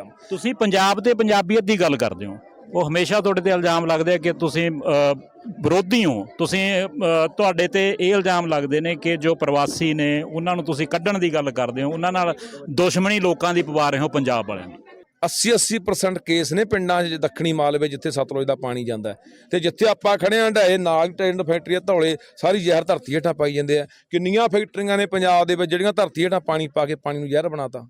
ਕੰਮ ਤੁਸੀਂ ਪੰਜਾਬ ਤੇ ਪੰਜਾਬੀਅਤ ਦੀ ਗੱਲ ਕਰਦੇ ਹੋ। ਉਹ ਹਮੇਸ਼ਾ ਤੁਹਾਡੇ ਤੇ ਇਲਜ਼ਾਮ ਲੱਗਦੇ ਆ ਕਿ ਤੁਸੀਂ ਵਿਰੋਧੀ ਹੋ। ਤੁਸੀਂ ਤੁਹਾਡੇ ਤੇ ਇਹ ਇਲਜ਼ਾਮ ਲੱਗਦੇ ਨੇ ਕਿ ਜੋ ਪ੍ਰਵਾਸੀ ਨੇ, ਉਹਨਾਂ ਨੂੰ ਤੁਸੀਂ ਕੱਢਣ ਦੀ ਗੱਲ ਕਰਦੇ ਹੋ। ਉਹਨਾਂ ਨਾਲ ਦੁਸ਼ਮਣੀ ਲੋਕਾਂ ਦੀ ਪਵਾ ਰਹੇ ਹੋ ਪੰਜਾਬ ਵਾਲਿਆਂ ਨੂੰ 80 80% ਕੇਸ ਨੇ ਪਿੰਡਾਂ 'ਚ ਦੱਖਣੀ ਮਾਲਵੇ ਜਿੱਥੇ ਸਤਲੁਜ ਦਾ ਪਾਣੀ ਜਾਂਦਾ ਹੈ। ਤੇ ਜਿੱਥੇ ਆਪਾਂ ਖੜੇ ਆਂ ਢਾਏ ਨਾਗ ਟ੍ਰੇਨ ਫੈਕਟਰੀਆਂ ਧੌਲੇ, ਸਾਰੀ ਜ਼ਹਿਰ ਧਰਤੀ ਹੇਠਾਂ ਪਾਈ ਜਾਂਦੇ ਆ। ਕਿੰਨੀਆਂ ਫੈਕਟਰੀਆਂ ਨੇ ਪੰਜਾਬ ਦੇ ਵਿੱਚ ਜਿਹੜੀਆਂ ਧਰਤੀ ਹੇਠਾਂ ਪਾਣੀ ਪਾ ਕੇ ਪਾਣੀ ਨੂੰ ਜ਼ਹਿਰ ਬਣਾਤਾ?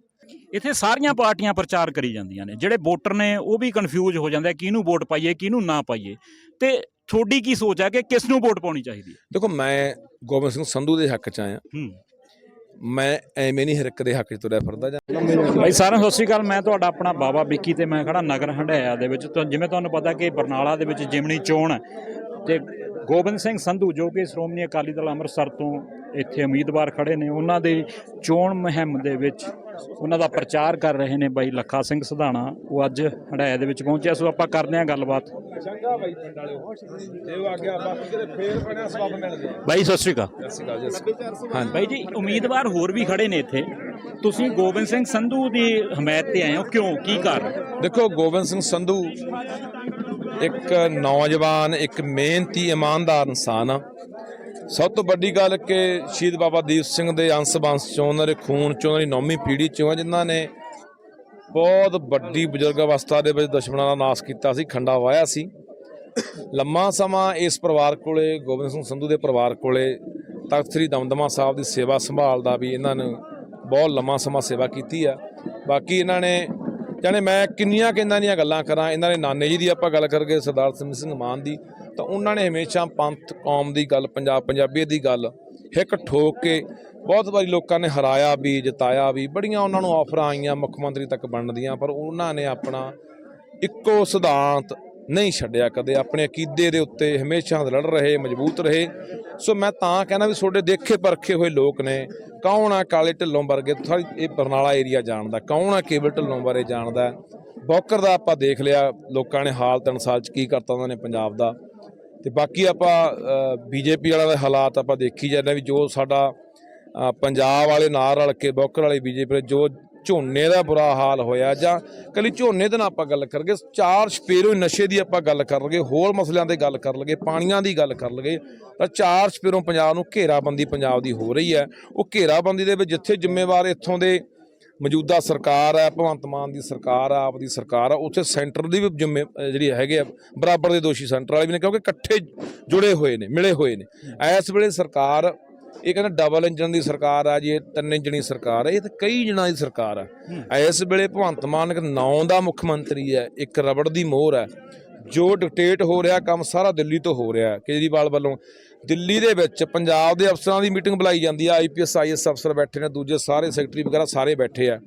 ਇੱਥੇ ਸਾਰੀਆਂ ਪਾਰਟੀਆਂ ਪ੍ਰਚਾਰ ਕਰੀ ਜਾਂਦੀਆਂ ਨੇ ਜਿਹੜੇ ਵੋਟਰ ਨੇ ਉਹ ਵੀ ਕਨਫਿਊਜ਼ ਹੋ ਜਾਂਦੇ ਆ ਕਿਹਨੂੰ ਵੋਟ ਪਾਈਏ ਕਿਹਨੂੰ ਨਾ ਪਾਈਏ। ਤੇ ਤੁਹਾਡੀ ਕੀ ਸੋਚ ਹੈ ਕਿ ਕਿਸ ਨੂੰ ਵੋਟ ਪਾਉਣੀ ਚਾਹੀਦੀ ਹੈ? ਦੇਖੋ ਮੈਂ ਗੋਬਿੰਦ ਸਿੰਘ ਸੰਧੂ ਦੇ ਹੱਕ 'ਚ ਆਇਆ। ਹੂੰ। ਮੈਂ ਐਵੇਂ ਨਹੀਂ ਹਰਕ ਦੇ ਹੱਕ 'ਚ ਤੁਰਿਆ ਫਿਰਦਾ ਜਾਂ ਭਾਈ ਸਾਰਿਆਂ ਸਤਿ ਸ਼੍ਰੀ ਅਕਾਲ ਮੈਂ ਤੁਹਾਡਾ ਆਪਣਾ ਬਾਬਾ ਵਿੱਕੀ ਤੇ ਮੈਂ ਖੜਾ ਨਗਰ ਹੰਡਾਇਆ ਦੇ ਵਿੱਚ। ਤਾਂ ਜਿਵੇਂ ਤੁਹਾਨੂੰ ਪਤਾ ਕਿ ਬਰਨਾਲਾ ਦੇ ਵਿੱਚ ਜਿਮਣੀ ਚੋਣ ਤੇ ਗੋਬਿੰਦ ਸਿੰਘ ਸੰਧੂ ਜੋ ਕਿ ਸ਼੍ਰੋਮਣੀ ਅਕਾਲੀ ਦਲ ਅੰਮ੍ਰਿਤਸਰ ਤੋਂ ਇੱਥੇ ਉਮੀਦਵਾਰ ਖੜੇ ਨੇ ਉਹਨਾਂ ਦੇ ਚੋਣ ਮੁਹਿੰਮ ਦੇ ਵਿੱਚ ਉਹਨਾਂ ਦਾ ਪ੍ਰਚਾਰ ਕਰ ਰਹੇ ਨੇ ਬਾਈ ਲੱਖਾ ਸਿੰਘ ਸਧਾਣਾ। ਉਹ ਅੱਜ ਹੰਡਾਇਆ ਦੇ ਵਿੱਚ ਪਹੁੰਚਿਆ ਸੋ ਆਪਾਂ ਕਰਦੇ ਹਾਂ ਗੱਲਬਾਤ। ਚੰਗਾ ਬਾਈ ਪਿੰਡ ਵਾਲਿਓ। ਤੇ ਉਹ ਆ ਗਿਆ ਬਾਕੀ ਕਿਤੇ ਫੇਰ ਬਣਿਆ ਸਬਬ ਮਿਲਦੇ ਬਾਈ ਸਤਿ ਸ਼੍ਰੀ ਅਕਾਲ। ਸਤਿ ਸ਼੍ਰੀ ਅਕਾਲ ਜੀ ਹਾਂ ਬਾਈ ਜੀ ਉਮੀਦਵਾਰ ਹੋਰ ਵੀ ਖੜੇ ਨੇ ਇੱਥੇ। ਤੁਸੀਂ ਗੋਬਿੰਦ ਸਿੰਘ ਸੰਧੂ ਦੀ ਹਮਾਇਤ ਤੇ ਆਏ ਹੋ ਕਿਉਂ? ਕੀ ਕਾਰਨ? ਦੇਖੋ ਗੋਬਿੰਦ ਸਿੰਘ ਸੰਧੂ ਇੱਕ ਨੌਜਵਾਨ ਇੱਕ ਮਿਹਨਤੀ ਇਮਾਨਦਾਰ ਇਨਸਾਨ ਆ। ਸਭ ਤੋਂ ਵੱਡੀ ਗੱਲ ਕਿ ਸ਼ਹੀਦ ਬਾਬਾ ਦੀਪ ਸਿੰਘ ਦੇ ਅੰਸ਼ ਬੰਸ ਚੋਂ ਉਹਨਾਂ ਦੇ ਖੂਨ ਚੋਂ ਉਹਨਾਂ ਦੀ ਨੌਵੀਂ ਪੀੜ੍ਹੀ ਚੋਂ ਆ, ਜਿਨ੍ਹਾਂ ਨੇ ਬਹੁਤ ਵੱਡੀ ਬਜ਼ੁਰਗ ਅਵਸਥਾ ਦੇ ਵਿੱਚ ਦੁਸ਼ਮਣਾਂ ਦਾ ਨਾਸ਼ ਕੀਤਾ ਸੀ, ਖੰਡਾ ਵਾਇਆ ਸੀ। ਲੰਮਾ ਸਮਾਂ ਇਸ ਪਰਿਵਾਰ ਕੋਲੇ, ਗੋਬਿੰਦ ਸਿੰਘ ਸੰਧੂ ਦੇ ਪਰਿਵਾਰ ਕੋਲੇ, ਤਖਤ ਸ੍ਰੀ ਦਮਦਮਾ ਸਾਹਿਬ ਦੀ ਸੇਵਾ ਸੰਭਾਲ ਦਾ ਵੀ ਇਹਨਾਂ ਨੇ ਬਹੁਤ ਲੰਮਾ ਸਮਾਂ ਸੇਵਾ ਕੀਤੀ ਆ। ਬਾਕੀ ਇਹਨਾਂ ਨੇ, ਜਾਣੇ ਮੈਂ ਕਿੰਨੀਆਂ ਕਿੰਨਾਂ ਦੀਆਂ ਗੱਲਾਂ ਕਰਾਂ, ਇਹਨਾਂ ਦੇ ਨਾਨੇ ਜੀ ਦੀ ਆਪਾਂ ਗੱਲ ਕਰਗੇ ਸਰਦਾਰ ਸਿੰਘ ਮਾਨ ਦੀ ਤਾਂ ਉਹਨਾਂ ਨੇ ਹਮੇਸ਼ਾ ਪੰਥ, ਕੌਮ ਦੀ ਗੱਲ, ਪੰਜਾਬ, ਪੰਜਾਬੀਅਤ ਦੀ ਗੱਲ ਹਿੱਕ ਠੋਕ ਕੇ ਬਹੁਤ ਵਾਰੀ ਲੋਕਾਂ ਨੇ ਹਰਾਇਆ ਵੀ, ਜਿਤਾਇਆ ਵੀ, ਬੜੀਆਂ ਉਹਨਾਂ ਨੂੰ ਆਫਰਾਂ ਆਈਆਂ ਮੁੱਖ ਮੰਤਰੀ ਤੱਕ ਬਣਨ ਦੀਆਂ ਪਰ ਉਹਨਾਂ ਨੇ ਆਪਣਾ ਇੱਕੋ ਸਿਧਾਂਤ ਨਹੀਂ ਛੱਡਿਆ ਕਦੇ, ਆਪਣੇ ਅਕੀਦੇ ਦੇ ਉੱਤੇ ਹਮੇਸ਼ਾ ਲੜ ਰਹੇ, ਮਜ਼ਬੂਤ ਰਹੇ। ਸੋ ਮੈਂ ਤਾਂ ਕਹਿੰਦਾ ਵੀ ਤੁਹਾਡੇ ਦੇਖੇ ਪਰਖੇ ਹੋਏ ਲੋਕ ਨੇ, ਕੌਣ ਆ ਕਾਲੇ ਢਿੱਲੋਂ ਵਰਗੇ? ਸਾਰੀ ਇਹ ਬਰਨਾਲਾ ਏਰੀਆ ਜਾਣਦਾ, ਕੌਣ ਆ ਕੇਵਲ ਢਿੱਲੋਂ ਬਾਰੇ ਜਾਣਦਾ? ਬੌਕਰ ਦਾ ਆਪਾਂ ਦੇਖ ਲਿਆ, ਲੋਕਾਂ ਨੇ ਹਾਲ ਤਿੰਨ ਸਾਲ ਚ ਕੀ ਕਰਤਾ ਉਹਨਾਂ ਨੇ ਪੰਜਾਬ ਦਾ। ਤੇ ਬਾਕੀ ਆਪਾਂ ਬੀਜੇਪੀ ਵਾਲਾ ਦੇ ਹਾਲਾਤ ਆਪਾਂ ਦੇਖੀ ਜਾਂਦੇ ਵੀ ਜੋ ਸਾਡਾ ਪੰਜਾਬ ਵਾਲੇ ਨਾਲ ਰਲ ਕੇ, ਬੌਕਰ ਵਾਲੇ ਬੀਜੇਪੀ ਜੋ ਝੋਨੇ ਦਾ ਬੁਰਾ ਹਾਲ ਹੋਇਆ ਜਾਂ ਕੱਲੀ ਝੋਨੇ ਦੇ ਨਾਲ ਆਪਾਂ ਗੱਲ ਕਰਗੇ ਚਾਰ ਸਪੇਰੋ ਨਸ਼ੇ ਦੀ ਆਪਾਂ ਗੱਲ ਕਰ ਲਗੇ ਹੋਰ ਮਸਲਿਆਂ ਤੇ ਗੱਲ ਕਰ ਲਗੇ ਪਾਣੀਆਂ ਦੀ ਗੱਲ ਕਰ ਲਗੇ ਤਾਂ ਚਾਰ ਸਪੇਰੋ ਪੰਜਾਬ ਨੂੰ ਘੇਰਾਬੰਦੀ ਪੰਜਾਬ ਦੀ ਹੋ ਰਹੀ ਹੈ। ਉਹ ਘੇਰਾਬੰਦੀ ਦੇ ਵਿੱਚ ਜਿੱਥੇ ਜ਼ਿੰਮੇਵਾਰ ਇੱਥੋਂ ਦੇ ਮੌਜੂਦਾ ਸਰਕਾਰ ਹੈ ਭਗਵੰਤ ਮਾਨ ਦੀ ਸਰਕਾਰ ਆ ਆਪ ਦੀ ਸਰਕਾਰ ਆ ਉੱਥੇ ਸੈਂਟਰ ਦੀ ਵੀ ਜ਼ਿੰਮੇ ਜਿਹੜੀ ਹੈਗੇ ਆ ਬਰਾਬਰ ਦੇ ਦੋਸ਼ੀ ਸੈਂਟਰ ਵਾਲੇ ਵੀ ਨੇ ਕਿਉਂਕਿ ਇਕੱਠੇ ਜੁੜੇ ਹੋਏ ਨੇ ਮਿਲੇ ਹੋਏ ਨੇ। ਇਸ ਵੇਲੇ ਸਰਕਾਰ ਇਹ ਕਹਿੰਦਾ ਡਬਲ ਇੰਜਨ ਦੀ ਸਰਕਾਰ ਆ ਜੀ ਇਹ ਤਿੰਨ ਇੰਜਣੀ ਸਰਕਾਰ ਹੈ ਇਹ ਤਾਂ ਕਈ ਜਣਾਂ ਦੀ ਸਰਕਾਰ ਆ। ਇਸ ਵੇਲੇ ਭਗਵੰਤ ਮਾਨ ਇੱਕ ਨੌ ਦਾ ਮੁੱਖ ਮੰਤਰੀ ਹੈ ਇੱਕ ਰਬੜ ਦੀ ਮੋਹਰ ਹੈ ਜੋ ਡਿਕਟੇਟ ਹੋ ਰਿਹਾ ਕੰਮ ਸਾਰਾ ਦਿੱਲੀ ਤੋਂ ਹੋ ਰਿਹਾ ਕੇਜਰੀਵਾਲ ਵੱਲੋਂ। ਦਿੱਲੀ ਦੇ ਵਿੱਚ ਪੰਜਾਬ ਦੇ ਅਫਸਰਾਂ ਦੀ ਮੀਟਿੰਗ ਬੁਲਾਈ ਜਾਂਦੀ ਆ। ਆਈਪੀਐਸ ਆਈਐਸ ਅਫਸਰ ਬੈਠੇ ਨੇ, ਦੂਜੇ ਸਾਰੇ ਸੈਕਟਰੀ ਵਗੈਰਾ ਸਾਰੇ ਬੈਠੇ ਆ।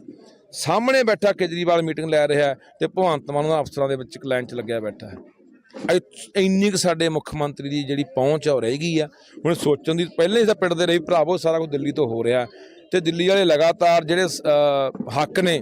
ਸਾਹਮਣੇ ਬੈਠਾ ਕੇਜਰੀਵਾਲ ਮੀਟਿੰਗ ਲੈ ਰਿਹਾ ਹੈ ਤੇ ਭਗਵੰਤ ਮਾਨ ਉਹਨਾਂ ਅਫਸਰਾਂ ਦੇ ਵਿੱਚ ਇੱਕ ਲਾਈਨ 'ਚ ਲੱਗਿਆ ਬੈਠਾ ਹੈ। ਇੰਨੀ ਕੁ ਸਾਡੇ ਮੁੱਖ ਮੰਤਰੀ ਦੀ ਜਿਹੜੀ ਪਹੁੰਚ ਆ ਉਹ ਰਹਿ ਗਈ ਆ। ਹੁਣ ਸੋਚਣ ਦੀ ਪਹਿਲਾਂ ਹੀ ਤਾਂ ਪਿੰਡ ਦੇ ਰਹੀ ਭਰਾਵੋ, ਸਾਰਾ ਕੁਝ ਦਿੱਲੀ ਤੋਂ ਹੋ ਰਿਹਾ। ਤੇ ਦਿੱਲੀ ਵਾਲੇ ਲਗਾਤਾਰ ਜਿਹੜੇ ਹੱਕ ਨੇ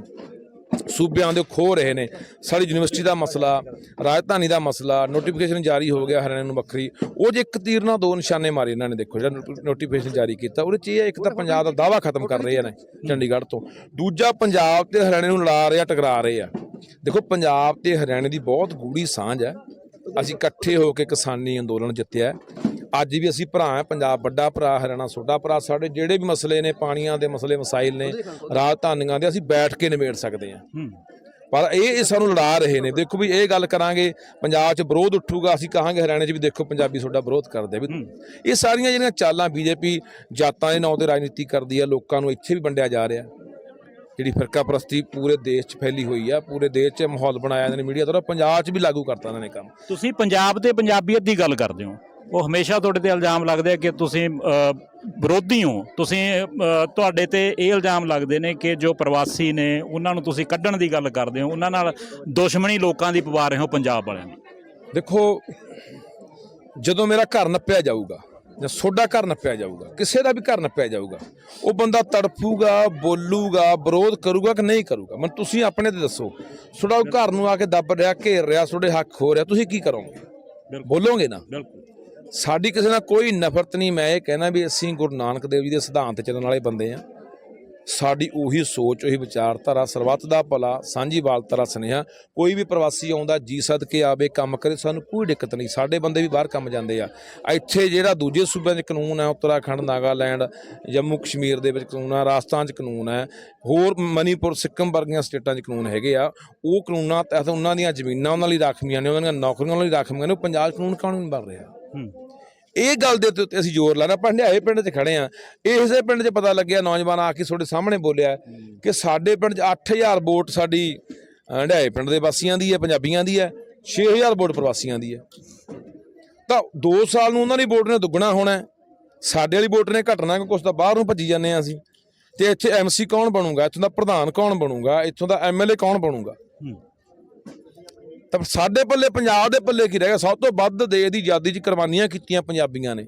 ਸੂਬਿਆਂ ਦੇ ਖੋ ਰਹੇ ਨੇ। ਸਾਡੀ ਯੂਨੀਵਰਸਿਟੀ ਦਾ ਮਸਲਾ, ਰਾਜਧਾਨੀ ਦਾ ਮਸਲਾ ਨੋਟੀਫਿਕੇਸ਼ਨ ਜਾਰੀ ਹੋ ਗਿਆ ਹਰਿਆਣਾ ਨੂੰ ਵੱਖਰੀ। ਉਹ ਜੇ ਇੱਕ ਤੀਰ ਨਾਲ ਦੋ ਨਿਸ਼ਾਨੇ ਮਾਰੇ ਇਹਨਾਂ ਨੇ, ਦੇਖੋ ਜਿਹੜਾ ਨੋਟੀਫਿਕੇਸ਼ਨ ਜਾਰੀ ਕੀਤਾ, ਉਹਦੇ ਚ ਇਹ ਇੱਕ ਤਾਂ ਪੰਜਾਬ ਦਾ ਦਾਵਾ ਖਤਮ ਕਰ ਰਹੇ ਨੇ ਚੰਡੀਗੜ੍ਹ ਤੋਂ। ਦੂਜਾ, ਪੰਜਾਬ ਤੇ ਹਰਿਆਣੇ ਨੂੰ ਲੜਾ ਰਹੇ ਆ, ਟਕਰਾ ਰਹੇ ਆ। ਦੇਖੋ, ਪੰਜਾਬ ਤੇ ਹਰਿਆਣੇ ਦੀ ਬਹੁਤ ਗੂੜੀ ਸਾਂਝ ਹੈ। ਅਸੀਂ ਇਕੱਠੇ ਹੋ ਕੇ ਕਿਸਾਨੀ ਅੰਦੋਲਨ ਜਿੱਤਿਆ ਅੱਜ ਵੀ ਅਸੀਂ ਭਰਾ ਹੈ ਪੰਜਾਬ ਵੱਡਾ ਭਰਾ ਹਰਿਆਣਾ ਛੋਟਾ ਭਰਾ ਸਾਡੇ ਜਿਹੜੇ ਵੀ ਮਸਲੇ ਨੇ ਪਾਣੀਆਂ ਦੇ ਮਸਲੇ ਮਸਾਇਲ ਨੇ ਰਾਜਧਾਨੀਆਂ ਦੇ ਅਸੀਂ ਬੈਠ ਕੇ ਨਿਬੇੜ ਸਕਦੇ ਹਾਂ। ਹੂੰ। ਪਰ ਇਹ ਇਹ ਸਾਨੂੰ ਲੜਾ ਰਹੇ ਨੇ। ਦੇਖੋ ਵੀ ਇਹ ਗੱਲ ਕਰਾਂਗੇ ਪੰਜਾਬ 'ਚ ਵਿਰੋਧ ਉੱਠੂਗਾ ਅਸੀਂ ਕਹਾਂਗੇ ਹਰਿਆਣੇ 'ਚ ਵੀ ਦੇਖੋ ਪੰਜਾਬੀ ਤੁਹਾਡਾ ਵਿਰੋਧ ਕਰਦੇ ਆ ਵੀ ਇਹ ਸਾਰੀਆਂ ਜਿਹੜੀਆਂ ਚਾਲਾਂ ਬੀਜੇਪੀ ਜਾਤਾਂ ਦੇ ਨਾਂ ਤੇ ਰਾਜਨੀਤੀ ਕਰਦੀ ਆ ਲੋਕਾਂ ਨੂੰ ਇੱਥੇ ਵੀ ਵੰਡਿਆ ਜਾ ਰਿਹਾ। ਜਿਹੜੀ ਫਿਰਕਾ ਪ੍ਰਸਤੀ ਪੂਰੇ ਦੇਸ਼ 'ਚ ਫੈਲੀ ਹੋਈ ਆ ਪੂਰੇ ਦੇਸ਼ 'ਚ ਮਾਹੌਲ ਬਣਾਇਆ ਇਹਨਾਂ ਨੇ ਮੀਡੀਆ ਦੁਆਰਾ ਪੰਜਾਬ 'ਚ ਵੀ ਲਾਗੂ ਕਰਤਾ ਇਹਨਾਂ ਨੇ ਕੰਮ। ਤੁਸੀਂ ਪੰਜਾਬ ਤੇ ਪੰਜਾਬੀਅਤ ਦੀ ਗੱਲ ਕਰਦੇ ਹੋ। ਉਹ ਹਮੇਸ਼ਾ ਤੁਹਾਡੇ ਤੇ ਇਲਜ਼ਾਮ ਲੱਗਦੇ ਆ ਕਿ ਤੁਸੀਂ ਵਿਰੋਧੀ ਹੋ। ਤੁਸੀਂ ਤੁਹਾਡੇ ਤੇ ਇਹ ਇਲਜ਼ਾਮ ਲੱਗਦੇ ਨੇ ਕਿ ਜੋ ਪ੍ਰਵਾਸੀ ਨੇ ਉਹਨਾਂ ਨੂੰ ਤੁਸੀਂ ਕੱਢਣ ਦੀ ਗੱਲ ਕਰਦੇ ਹੋ। ਉਹਨਾਂ ਨਾਲ ਦੁਸ਼ਮਣੀ ਲੋਕਾਂ ਦੀ ਪਵਾ ਰਹੇ ਹੋ ਪੰਜਾਬ ਵਾਲਿਆਂ ਨੂੰ। ਦੇਖੋ ਜਦੋਂ ਮੇਰਾ ਘਰ ਨੱਪਿਆ ਜਾਊਗਾ ਜਾਂ ਸੋਡਾ ਘਰ ਨੱਪਿਆ ਜਾਊਗਾ ਕਿਸੇ ਦਾ ਵੀ ਘਰ ਨੱਪਿਆ ਜਾਊਗਾ ਉਹ ਬੰਦਾ ਤੜਫੂਗਾ ਬੋਲੂਗਾ ਵਿਰੋਧ ਕਰੂਗਾ ਕਿ ਨਹੀਂ ਕਰੂਗਾ? ਮੈਨੂੰ ਤੁਸੀਂ ਆਪਣੇ ਤੇ ਦੱਸੋ। ਉਹ ਘਰ ਨੂੰ ਆ ਕੇ ਦੱਬ ਰਿਹਾ ਘੇਰ ਰਿਹਾ ਤੁਹਾਡੇ ਹੱਕ ਹੋ ਰਿਹਾ ਤੁਸੀਂ ਕੀ ਕਰੋਗੇ? ਬੋਲੋਗੇ ਨਾ? ਬਿਲਕੁਲ। ਸਾਡੀ ਕਿਸੇ ਨਾਲ ਕੋਈ ਨਫ਼ਰਤ ਨਹੀਂ। ਮੈਂ ਇਹ ਕਹਿਣਾ ਵੀ ਅਸੀਂ ਗੁਰੂ ਨਾਨਕ ਦੇਵ ਜੀ ਦੇ ਸਿਧਾਂਤ ਚੱਲਣ ਵਾਲੇ ਬੰਦੇ ਆ ਸਾਡੀ ਉਹੀ ਸੋਚ, ਉਹੀ ਵਿਚਾਰਧਾਰਾ, ਸਰਬੱਤ ਦਾ ਭਲਾ ਸਾਂਝੀਵਾਲਤਾ ਦਾ ਸੁਨੇਹਾ। ਕੋਈ ਵੀ ਪ੍ਰਵਾਸੀ ਆਉਂਦਾ, ਜੀ ਸਦ ਕੇ ਆਵੇ, ਕੰਮ ਕਰੇ, ਸਾਨੂੰ ਕੋਈ ਦਿੱਕਤ ਨਹੀਂ। ਸਾਡੇ ਬੰਦੇ ਵੀ ਬਾਹਰ ਕੰਮ ਜਾਂਦੇ ਆ। ਇੱਥੇ ਜਿਹੜਾ ਦੂਜੇ ਸੂਬਿਆਂ 'ਚ ਕਾਨੂੰਨ ਹੈ, ਉੱਤਰਾਖੰਡ, ਨਾਗਾਲੈਂਡ, ਜੰਮੂ ਕਸ਼ਮੀਰ ਦੇ ਵਿੱਚ ਕਾਨੂੰਨ ਹੈ, ਰਾਜਸਥਾਨ 'ਚ ਕਾਨੂੰਨ ਹੈ, ਹੋਰ ਮਨੀਪੁਰ, ਸਿੱਕਮ ਵਰਗੀਆਂ ਸਟੇਟਾਂ 'ਚ ਕਾਨੂੰਨ ਹੈਗੇ ਆ। ਉਹ ਕਾਨੂੰਨਾਂ ਤਹਿਤ ਉਹਨਾਂ ਦੀਆਂ ਜ਼ਮੀਨਾਂ ਉਹਨਾਂ ਲਈ ਰਾਖਵੀਆਂ ਨੇ, ਉਹਨਾਂ ਦੀਆਂ ਨੌਕਰੀਆਂ ਉਹਨਾਂ ਲਈ ਰਾਖਵੀਆਂ ਨੇ। ਉਹ ਪੰਜਾਬ 'ਚ ਕਾਨੂੰਨ ਕਾਨੂੰਨ ਬਣ ਰਿਹਾ। ਹੂੰ। ਇਹ ਗੱਲ ਦੇ ਉੱਤੇ ਅਸੀਂ ਜ਼ੋਰ ਲਾਣਾ ਪੰਡਿਆਏ ਪਿੰਡ 'ਚ ਖੜੇ ਆ ਇਸੇ ਪਿੰਡ 'ਚ ਪਤਾ ਲੱਗਿਆ, ਨੌਜਵਾਨ ਆ ਕੇ ਤੁਹਾਡੇ ਸਾਹਮਣੇ ਬੋਲਿਆ ਕਿ ਸਾਡੇ ਪਿੰਡ 'ਚ 8000 ਵੋਟ ਸਾਡੀ ਹੰਡਿਆਏ ਪਿੰਡ ਦੇ ਵਾਸੀਆਂ ਦੀ ਹੈ, ਪੰਜਾਬੀਆਂ ਦੀ ਹੈ 6000 ਵੋਟ ਪ੍ਰਵਾਸੀਆਂ ਦੀ ਹੈ। ਤਾਂ 2 ਸਾਲ ਨੂੰ ਉਹਨਾਂ ਦੀ ਵੋਟ ਨੇ ਦੁੱਗਣਾ ਹੋਣਾ ਸਾਡੇ ਵਾਲੀ ਵੋਟ ਨੇ ਘਟਣਾ ਕਿ ਕੁਛ ਤਾਂ ਬਾਹਰ ਨੂੰ ਭੱਜੀ ਜਾਂਦੇ ਆ ਅਸੀਂ। ਤੇ ਇੱਥੇ ਐਮਸੀ ਕੌਣ ਬਣੂਗਾ? ਇੱਥੋਂ ਦਾ ਪ੍ਰਧਾਨ ਕੌਣ ਬਣੂਗਾ? ਇੱਥੋਂ ਦਾ ਐਮਐਲਏ ਕੌਣ ਬਣੂਗਾ? ਤਾਂ ਸਾਡੇ ਪੱਲੇ, ਪੰਜਾਬ ਦੇ ਪੱਲੇ ਕੀ ਰਹਿ ਗਿਆ? ਸਭ ਤੋਂ ਵੱਧ ਦੇਸ਼ ਦੀ ਆਜ਼ਾਦੀ 'ਚ ਕੁਰਬਾਨੀਆਂ ਕੀਤੀਆਂ ਪੰਜਾਬੀਆਂ ਨੇ।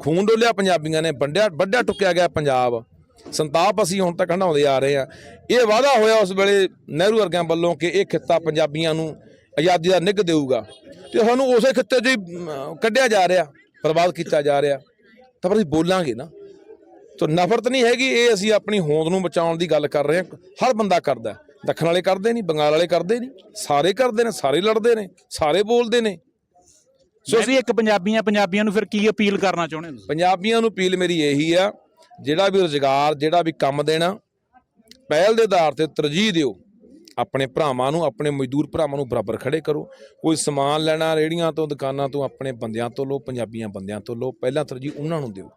ਖੂਨ ਡੋਲਿਆ ਪੰਜਾਬੀਆਂ ਨੇ, ਵੰਡਿਆ ਵੱਡਿਆ ਟੁੱਕਿਆ ਗਿਆ ਪੰਜਾਬ। ਸੰਤਾਪ ਅਸੀਂ ਹੁਣ ਤੱਕ ਹੰਡਾਉਂਦੇ ਆ ਰਹੇ ਆ ਇਹ ਵਾਅਦਾ ਹੋਇਆ ਉਸ ਵੇਲੇ ਨਹਿਰੂ ਵਰਗਿਆਂ ਵੱਲੋਂ ਕਿ ਇਹ ਖਿੱਤਾ ਪੰਜਾਬੀਆਂ ਨੂੰ ਆਜ਼ਾਦੀ ਦਾ ਨਿੱਘ ਦੇਊਗਾ। ਤੇ ਸਾਨੂੰ ਉਸੇ ਖਿੱਤੇ 'ਚ ਹੀ ਕੱਢਿਆ ਜਾ ਰਿਹਾ ਬਰਬਾਦ ਕੀਤਾ ਜਾ ਰਿਹਾ। ਤਾਂ ਪਰ ਅਸੀਂ ਬੋਲਾਂਗੇ ਨਾ। ਤਾਂ ਨਫ਼ਰਤ ਨਹੀਂ ਹੈਗੀ, ਇਹ ਅਸੀਂ ਆਪਣੀ ਹੋਂਦ ਨੂੰ ਬਚਾਉਣ ਦੀ ਗੱਲ ਕਰ ਰਹੇ ਹਾਂ। ਹਰ ਬੰਦਾ ਕਰਦਾ ਦੱਖਣ ਵਾਲੇ ਕਰਦੇ ਨਹੀਂ ਬੰਗਾਲ ਵਾਲੇ ਕਰਦੇ ਨਹੀਂ ਸਾਰੇ ਕਰਦੇ ਨੇ ਸਾਰੇ ਲੜਦੇ ਨੇ ਸਾਰੇ ਬੋਲਦੇ ਨੇ। ਸੋ ਅਸੀਂ ਇੱਕ ਪੰਜਾਬੀਆਂ ਪੰਜਾਬੀਆਂ ਨੂੰ ਫਿਰ ਕੀ ਅਪੀਲ ਕਰਨਾ ਚਾਹੁੰਦੇ ਹੋ? ਤੁਸੀਂ ਪੰਜਾਬੀਆਂ ਨੂੰ ਅਪੀਲ ਮੇਰੀ ਇਹੀ ਆ ਜਿਹੜਾ ਵੀ ਰੁਜ਼ਗਾਰ ਜਿਹੜਾ ਵੀ ਕੰਮ ਦੇਣਾ ਪਹਿਲ ਦੇ ਆਧਾਰ ਤੇ ਤਰਜੀਹ ਦਿਓ। ਆਪਣੇ ਭਰਾਵਾਂ ਨੂੰ ਆਪਣੇ ਮਜ਼ਦੂਰ ਭਰਾਵਾਂ ਨੂੰ ਬਰਾਬਰ ਖੜੇ ਕਰੋ। ਕੋਈ ਸਮਾਨ ਲੈਣਾ ਰੇੜੀਆਂ ਤੋਂ ਦੁਕਾਨਾਂ ਤੋਂ ਆਪਣੇ ਬੰਦਿਆਂ ਤੋਂ ਲਓ ਪੰਜਾਬੀਆਂ ਬੰਦਿਆਂ ਤੋਂ ਲਓ ਪਹਿਲਾਂ ਤਰਜੀਹ ਉਹਨਾਂ ਨੂੰ ਦਿਓ।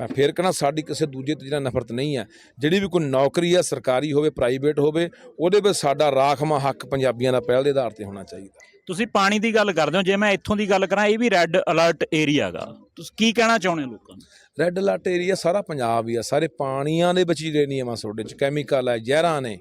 ਮੈਂ ਫੇਰ ਕਹਣਾ ਸਾਡੀ ਕਿਸੇ ਦੂਜੇ ਤੋਂ ਜਿਹੜਾ ਨਫ਼ਰਤ ਨਹੀਂ ਹੈ। ਜਿਹੜੀ ਵੀ ਕੋਈ ਨੌਕਰੀ ਹੈ ਸਰਕਾਰੀ ਹੋਵੇ ਪ੍ਰਾਈਵੇਟ ਹੋਵੇ ਉਹਦੇ ਵਿੱਚ ਸਾਡਾ ਰਾਖਵਾਂ ਹੱਕ ਪੰਜਾਬੀਆਂ ਦਾ ਪਹਿਲ ਦੇ ਆਧਾਰ ਤੇ ਹੋਣਾ ਚਾਹੀਦਾ। ਤੁਸੀਂ ਪਾਣੀ ਦੀ ਗੱਲ ਕਰਦੇ ਹੋ। ਜੇ ਮੈਂ ਇੱਥੋਂ ਦੀ ਗੱਲ ਕਰਾਂ ਇਹ ਵੀ ਰੈੱਡ ਅਲਰਟ ਏਰੀਆ ਗਾ। ਤੁਸੀਂ ਕੀ ਕਹਿਣਾ ਚਾਹੁੰਦੇ ਹੋ ਲੋਕਾਂ ਨੂੰ? ਰੈੱਡ ਅਲਰਟ ਏਰੀਆ ਸਾਰਾ ਪੰਜਾਬ ਹੀ ਆ। ਸਾਰੇ ਪਾਣੀਆਂ ਦੇ ਵਿੱਚ ਹੀ ਰੇਨੀਆਂ ਤੁਹਾਡੇ ਚ ਕੈਮੀਕਲ ਹੈ ਜ਼ਹਿਰਾਂ ਨੇ।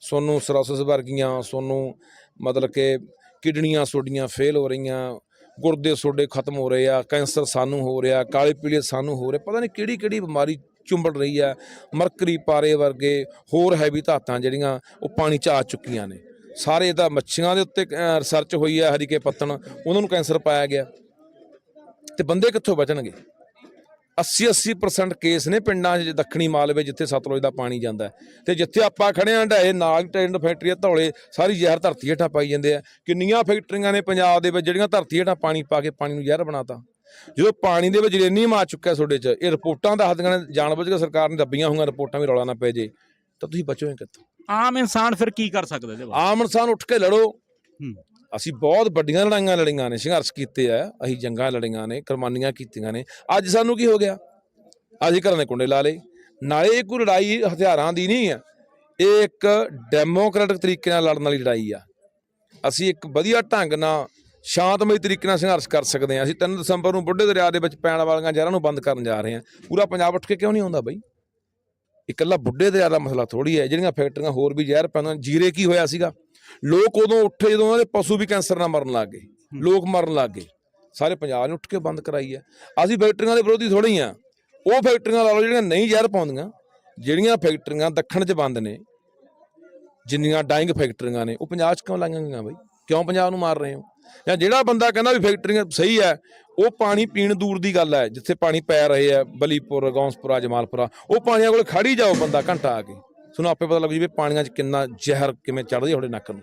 ਸੋਨੂੰ ਸਰੋਸਿਸ ਵਰਗੀਆਂ ਸੋਨੂੰ ਮਤਲਬ ਕਿ ਕਿਡਨੀਆਂ ਤੁਹਾਡੀਆਂ ਫੇਲ ਹੋ ਰਹੀਆਂ ਗੁਰਦੇ ਸੋਡੇ ਖਤਮ ਹੋ ਰਹੇ ਆ, ਕੈਂਸਰ ਸਾਨੂੰ ਹੋ ਰਿਹਾ, ਕਾਲੇ ਪੀਲੇ ਸਾਨੂੰ ਹੋ ਰਿਹਾ, ਪਤਾ ਨਹੀਂ ਕਿਹੜੀ ਕਿਹੜੀ ਬਿਮਾਰੀ ਚੁੰਬੜ ਰਹੀ ਆ, ਮਰਕਰੀ ਪਾਰੇ ਵਰਗੇ ਹੋਰ ਹੈਵੀ ਧਾਤਾਂ ਜਿਹੜੀਆਂ ਉਹ ਪਾਣੀ ਚ ਆ ਚੁੱਕੀਆਂ ਨੇ। ਸਾਰੇ ਤਾਂ ਮੱਛੀਆਂ ਦੇ ਉੱਤੇ ਰਿਸਰਚ ਹੋਈ ਹੈ ਹਰੀਕੇ ਪੱਤਣ, ਉਹਨਾਂ ਨੂੰ ਕੈਂਸਰ ਪਾਇਆ ਗਿਆ। ਤੇ ਬੰਦੇ ਕਿੱਥੋਂ ਬਚਣਗੇ? 80-80% ਕੇਸ ਨੇ ਪਿੰਡਾਂ 'ਚ ਦੱਖਣੀ ਮਾਲਵੇ ਜਿੱਥੇ ਸਤਲੁਜ ਦਾ ਪਾਣੀ ਜਾਂਦਾ। ਤੇ ਜਿੱਥੇ ਆਪਾਂ ਖੜੇ ਆਂ ਢਾਏ ਨਾਗ ਟੈਂਡ ਫੈਕਟਰੀਆਂ ਧੌਲੇ ਸਾਰੀ ਜ਼ਹਿਰ ਧਰਤੀ ਹੇਠਾਂ ਪਾਈ ਜਾਂਦੇ ਆ। ਕਿੰਨੀਆਂ ਫੈਕਟਰੀਆਂ ਨੇ ਪੰਜਾਬ ਦੇ ਵਿੱਚ ਜਿਹੜੀਆਂ ਧਰਤੀ ਹੇਠਾਂ ਪਾਣੀ ਪਾ ਕੇ ਪਾਣੀ ਨੂੰ ਜ਼ਹਿਰ ਬਣਾਤਾ। ਜਦੋਂ ਪਾਣੀ ਦੇ ਵਿੱਚ ਰੇਨੀਅਮ ਆ ਚੁੱਕਿਆ ਤੁਹਾਡੇ 'ਚ ਇਹ ਰਿਪੋਰਟਾਂ ਦੱਸਦੀਆਂ ਨੇ ਜਾਣਬੁੱਝ ਕੇ ਸਰਕਾਰ ਨੇ ਦੱਬੀਆਂ ਹੋਈਆਂ ਰਿਪੋਰਟਾਂ ਵੀ ਰੌਲਾ ਨਾ ਪੈ ਜੇ। ਤਾਂ ਤੁਸੀਂ ਬਚੋਗੇ ਕਿੱਥੋਂ? ਆਮ ਇਨਸਾਨ ਫਿਰ ਕੀ ਕਰ ਸਕਦਾ ਆਮ ਇਨਸਾਨ ਉੱਠ ਕੇ ਲੜੋ। ਅਸੀਂ ਬਹੁਤ ਵੱਡੀਆਂ ਲੜਾਈਆਂ ਲੜੀਆਂ ਨੇ, ਸੰਘਰਸ਼ ਕੀਤੇ ਆ, ਅਸੀਂ ਜੰਗਾਂ ਲੜੀਆਂ ਨੇ, ਕੁਰਬਾਨੀਆਂ ਕੀਤੀਆਂ ਨੇ। ਅੱਜ ਸਾਨੂੰ ਕੀ ਹੋ ਗਿਆ? ਅਸੀਂ ਘਰਾਂ ਦੇ ਕੁੰਡੇ ਲਾ ਲਏ। ਨਾਲੇ ਇਹ ਕੋਈ ਲੜਾਈ ਹਥਿਆਰਾਂ ਦੀ ਨਹੀਂ ਆ। ਇਹ ਇੱਕ ਡੈਮੋਕ੍ਰੈਟਿਕ ਤਰੀਕੇ ਨਾਲ ਲੜਨ ਵਾਲੀ ਲੜਾਈ ਆ। ਅਸੀਂ ਇੱਕ ਵਧੀਆ ਢੰਗ ਨਾਲ ਸ਼ਾਂਤਮਈ ਤਰੀਕੇ ਨਾਲ ਸੰਘਰਸ਼ ਕਰ ਸਕਦੇ ਹਾਂ। ਅਸੀਂ 3 ਦਸੰਬਰ ਨੂੰ ਬੁੱਢੇ ਦਰਿਆ ਦੇ ਵਿੱਚ ਪੈਣ ਵਾਲੀਆਂ ਜ਼ਹਿਰਾਂ ਨੂੰ ਬੰਦ ਕਰਨ ਜਾ ਰਹੇ ਹਾਂ। ਪੂਰਾ ਪੰਜਾਬ ਉੱਠ ਕੇ ਕਿਉਂ ਨਹੀਂ ਆਉਂਦਾ ਬਈ? ਇਕੱਲਾ ਬੁੱਢੇ ਦਰਿਆ ਦਾ ਮਸਲਾ ਥੋੜੀ ਹੈ। ਜਿਹੜੀਆਂ ਫੈਕਟਰੀਆਂ ਹੋਰ ਵੀ ਜ਼ਹਿਰ ਪੈਂਦੀਆਂ ਜੀਰੇ ਕੀ ਹੋਇਆ ਸੀਗਾ? ਲੋਕ ਉਦੋਂ ਉੱਠੇ ਜਦੋਂ ਉਹਨਾਂ ਦੇ ਪਸ਼ੂ ਵੀ ਕੈਂਸਰ ਨਾਲ ਮਰਨ ਲੱਗ ਗਏ। ਲੋਕ ਮਰਨ ਲੱਗ ਗਏ। ਸਾਰੇ ਪੰਜਾਬ ਨੇ ਉੱਠ ਕੇ ਬੰਦ ਕਰਾਈ ਹੈ। ਅਸੀਂ ਫੈਕਟਰੀਆਂ ਦੇ ਵਿਰੋਧੀ ਥੋੜੀ ਆ ਉਹ ਫੈਕਟਰੀਆਂ ਲਾ ਲਓ ਜਿਹੜੀਆਂ ਨਹੀਂ ਜ਼ਹਿਰ ਪਾਉਂਦੀਆਂ ਜਿਹੜੀਆਂ ਫੈਕਟਰੀਆਂ ਦੱਖਣ 'ਚ ਬੰਦ ਨੇ ਜਿੰਨੀਆਂ ਡਾਈਂਗ ਫੈਕਟਰੀਆਂ ਨੇ ਉਹ ਪੰਜਾਬ 'ਚ ਕਿਉਂ ਲਾਈਆਂ ਗਈਆਂ ਬਈ? ਕਿਉਂ ਪੰਜਾਬ ਨੂੰ ਮਾਰ ਰਹੇ ਹੋ? ਜਾਂ ਜਿਹੜਾ ਬੰਦਾ ਕਹਿੰਦਾ ਵੀ ਫੈਕਟਰੀਆਂ ਸਹੀ ਹੈ ਉਹ ਪਾਣੀ ਪੀਣ ਦੂਰ ਦੀ ਗੱਲ ਹੈ ਜਿੱਥੇ ਪਾਣੀ ਪੈ ਰਹੇ ਆ ਬਲੀਪੁਰ ਗੌਂਸਪੁਰਾ ਜਮਾਲਪੁਰਾ ਉਹ ਪਾਣੀਆਂ ਕੋਲ ਖੜੀ ਜਾਓ ਬੰਦਾ ਘੰਟਾ ਆ ਕੇ। ਤੁਹਾਨੂੰ ਆਪੇ ਪਤਾ ਲੱਗ ਜੂ ਵੀ ਪਾਣੀਆਂ 'ਚ ਕਿੰਨਾ ਜ਼ਹਿਰ ਕਿਵੇਂ ਚੜ੍ਹਦੀ ਤੁਹਾਡੇ ਨੱਕ ਨੂੰ।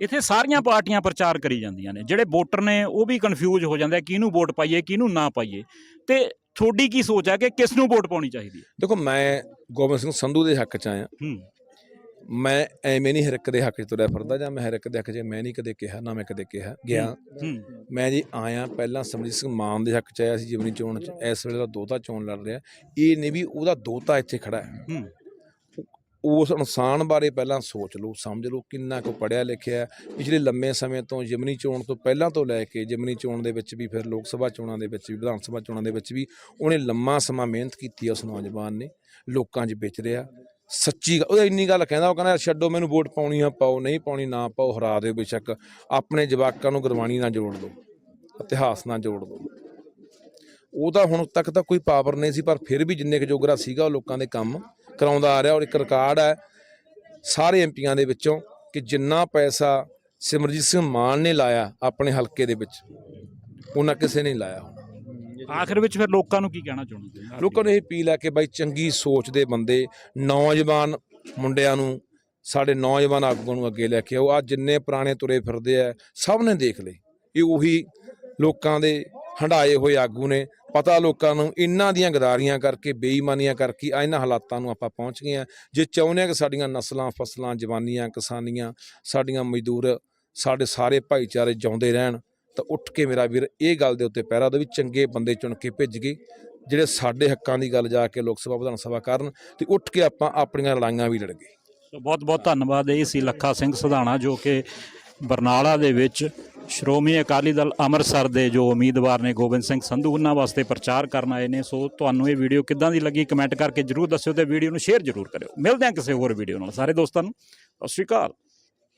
ਇੱਥੇ ਸਾਰੀਆਂ ਪਾਰਟੀਆਂ ਪ੍ਰਚਾਰ ਕਰੀ ਜਾਂਦੀਆਂ ਨੇ। ਜਿਹੜੇ ਵੋਟਰ ਨੇ ਉਹ ਵੀ ਕਨਫਿਊਜ਼ ਹੋ ਜਾਂਦੇ ਆ ਕਿਹਨੂੰ ਵੋਟ ਪਾਈਏ ਕਿਹਨੂੰ ਨਾ ਪਾਈਏ। ਤੇ ਤੁਹਾਡੀ ਕੀ ਸੋਚ ਹੈ ਕਿ ਕਿਸ ਨੂੰ ਵੋਟ ਪਾਉਣੀ ਚਾਹੀਦੀ ਹੈ ਦੇਖੋ ਮੈਂ ਗੋਬਿੰਦ ਸਿੰਘ ਸੰਧੂ ਦੇ ਹੱਕ 'ਚ ਆਇਆ। ਹੂੰ। ਮੈਂ ਐਵੇਂ ਨਹੀਂ ਹਰ ਇੱਕ ਦੇ ਹੱਕ 'ਚ ਤੁਰਿਆ ਫਿਰਦਾ ਜਾਂ ਮੈਂ ਹਰ ਇੱਕ ਦੇ ਹੱਕ 'ਚ ਮੈਂ ਨਹੀਂ ਕਦੇ ਕਿਹਾ ਨਾ ਮੈਂ ਕਦੇ ਕਿਹਾ ਗਿਆ। ਮੈਂ ਜੀ ਆਇਆ ਪਹਿਲਾਂ ਸਮਰਿਤ ਸਿੰਘ ਮਾਨ ਦੇ ਹੱਕ 'ਚ ਆਇਆ ਸੀ ਜਿਵਨੀ ਚੋਣ 'ਚ। ਇਸ ਵੇਲੇ ਦਾ ਦੋਤਾ ਚੋਣ ਲੜ ਰਿਹਾ। ਇਹ ਨਹੀਂ ਵੀ ਉਹਦਾ ਦੋਤਾ ਇੱਥੇ ਖੜਾ ਹੂੰ। ਉਸ ਇਨਸਾਨ ਬਾਰੇ ਪਹਿਲਾਂ ਸੋਚ ਲਓ, ਸਮਝ ਲਓ ਕਿੰਨਾ ਕੁ ਪੜਿਆ ਲਿਖਿਆ ਪਿਛਲੇ ਲੰਮੇ ਸਮੇਂ ਤੋਂ ਜਿਮਨੀ ਚੋਣ ਤੋਂ ਪਹਿਲਾਂ ਤੋਂ ਲੈ ਕੇ ਜਿਮਨੀ ਚੋਣ ਦੇ ਵਿੱਚ ਵੀ ਫਿਰ ਲੋਕ ਸਭਾ ਚੋਣਾਂ ਦੇ ਵਿੱਚ ਵੀ, ਵਿਧਾਨ ਸਭਾ ਚੋਣਾਂ ਦੇ ਵਿੱਚ ਵੀ ਉਹਨੇ ਲੰਮਾ ਸਮਾਂ ਮਿਹਨਤ ਕੀਤੀ ਉਸ ਨੌਜਵਾਨ ਨੇ, ਲੋਕਾਂ 'ਚ ਵਿਚ ਰਿਹਾ। ਸੱਚੀ ਗੱਲ- ਉਹ ਇੰਨੀ ਗੱਲ ਕਹਿੰਦਾ, ਉਹ ਕਹਿੰਦਾ, ਛੱਡੋ ਮੈਨੂੰ ਵੋਟ ਪਾਉਣੀ ਆ, ਪਾਓ, ਨਹੀਂ ਪਾਉਣੀ ਨਾ ਪਾਓ, ਹਰਾ ਦਿਓ ਬੇਸ਼ੱਕ। ਆਪਣੇ ਜਵਾਕਾਂ ਨੂੰ ਗੁਰਬਾਣੀ ਨਾਲ ਜੋੜ ਦਿਓ ਇਤਿਹਾਸ ਨਾਲ ਜੋੜ ਦਿਓ ਤਾਂ ਹੁਣ ਤੱਕ ਤਾਂ ਕੋਈ ਪਾਵਰ ਨਹੀਂ ਸੀ, ਪਰ ਫਿਰ ਵੀ ਜਿੰਨੇ ਕੁ ਜੋਗਰਾ ਸੀਗਾ ਉਹ ਲੋਕਾਂ ਦੇ ਕੰਮ ਕਰਾਉਂਦਾ ਆ ਰਿਹਾ ਔਰ ਇੱਕ ਰਿਕਾਰਡ ਹੈ ਸਾਰੇ ਐਮਪੀਆਂ ਦੇ ਵਿੱਚੋਂ ਕਿ ਜਿੰਨਾ ਪੈਸਾ ਸਿਮਰਜੀਤ ਸਿੰਘ ਮਾਨ ਨੇ ਲਾਇਆ ਆਪਣੇ ਹਲਕੇ ਦੇ ਵਿੱਚ ਉਹਨਾਂ ਕਿਸੇ ਨੇ ਲਾਇਆ ਆਖਿਰ ਵਿੱਚ ਫਿਰ ਲੋਕਾਂ ਨੂੰ ਕੀ ਕਹਿਣਾ ਚਾਹੁੰਦੇ ਲੋਕਾਂ ਨੂੰ ਇਹ ਅਪੀਲ ਹੈ ਕਿ ਬਾਈ ਚੰਗੀ ਸੋਚ ਦੇ ਬੰਦੇ ਨੌਜਵਾਨ ਮੁੰਡਿਆਂ ਨੂੰ ਸਾਡੇ ਨੌਜਵਾਨ ਆਗੂਆਂ ਨੂੰ ਅੱਗੇ ਲੈ ਕੇ ਆਓ। ਆ ਜਿੰਨੇ ਪੁਰਾਣੇ ਤੁਰੇ ਫਿਰਦੇ ਆ ਸਭ ਨੇ ਦੇਖ ਲਏ। ਇਹ ਉਹੀ ਲੋਕਾਂ ਦੇ ਹੰਡਾਏ ਹੋਏ ਆਗੂ ਨੇ ਪਤਾ ਲੋਕਾਂ ਨੂੰ ਇਹਨਾਂ ਦੀਆਂ ਗਦਾਰੀਆਂ ਕਰਕੇ, ਬੇਈਮਾਨੀਆਂ ਕਰਕੇ ਆ ਇਹਨਾਂ ਹਾਲਾਤਾਂ ਨੂੰ ਆਪਾਂ ਪਹੁੰਚ ਗਏ ਆ ਜੇ ਚਾਹੁੰਦੇ ਆ ਕਿ ਸਾਡੀਆਂ ਨਸਲਾਂ, ਫਸਲਾਂ, ਜਵਾਨੀਆਂ, ਕਿਸਾਨੀਆਂ, ਸਾਡੀਆਂ ਮਜ਼ਦੂਰ ਸਾਡੇ ਸਾਰੇ ਭਾਈਚਾਰੇ ਜਿਉਂਦੇ ਰਹਿਣ, ਤਾਂ ਉੱਠ ਕੇ ਮੇਰਾ ਵੀਰ ਇਹ ਗੱਲ ਦੇ ਉੱਤੇ ਪਹਿਰਾ ਦੋ ਵੀ ਚੰਗੇ ਬੰਦੇ ਚੁਣ ਕੇ ਭੇਜ ਗਏ, ਜਿਹੜੇ ਸਾਡੇ ਹੱਕਾਂ ਦੀ ਗੱਲ ਜਾ ਕੇ ਲੋਕ ਸਭਾ ਵਿਧਾਨ ਸਭਾ ਕਰਨ ਤੇ ਉੱਠ ਕੇ ਆਪਾਂ ਆਪਣੀਆਂ ਲੜਾਈਆਂ ਵੀ ਲੜ ਗਏ। ਬਹੁਤ ਬਹੁਤ ਧੰਨਵਾਦ। ਇਹ ਸੀ ਲੱਖਾ ਸਿੰਘ ਸਧਾਣਾ ਜੋ ਕਿ ਬਰਨਾਲਾ ਦੇ ਵਿੱਚ ਸ਼੍ਰੋਮਣੀ ਅਕਾਲੀ ਦਲ ਅੰਮ੍ਰਿਤਸਰ ਦੇ ਜੋ ਉਮੀਦਵਾਰ ਨੇ ਗੋਬਿੰਦ ਸਿੰਘ ਸੰਧੂ, ਉਹਨਾਂ ਵਾਸਤੇ ਪ੍ਰਚਾਰ ਕਰਨ ਆਏ ਨੇ। ਸੋ ਤੁਹਾਨੂੰ ਇਹ ਵੀਡੀਓ ਕਿੱਦਾਂ ਦੀ ਲੱਗੀ ਕਮੈਂਟ ਕਰਕੇ ਜਰੂਰ ਦੱਸਿਓ ਤੇ ਵੀਡੀਓ ਨੂੰ ਸ਼ੇਅਰ ਜਰੂਰ ਕਰਿਓ। ਮਿਲਦੇ ਹਾਂ ਕਿਸੇ ਹੋਰ ਵੀਡੀਓ ਨਾਲ। ਸਾਰੇ ਦੋਸਤਾਂ ਨੂੰ, ਸਤਿ ਸ਼੍ਰੀ ਅਕਾਲ।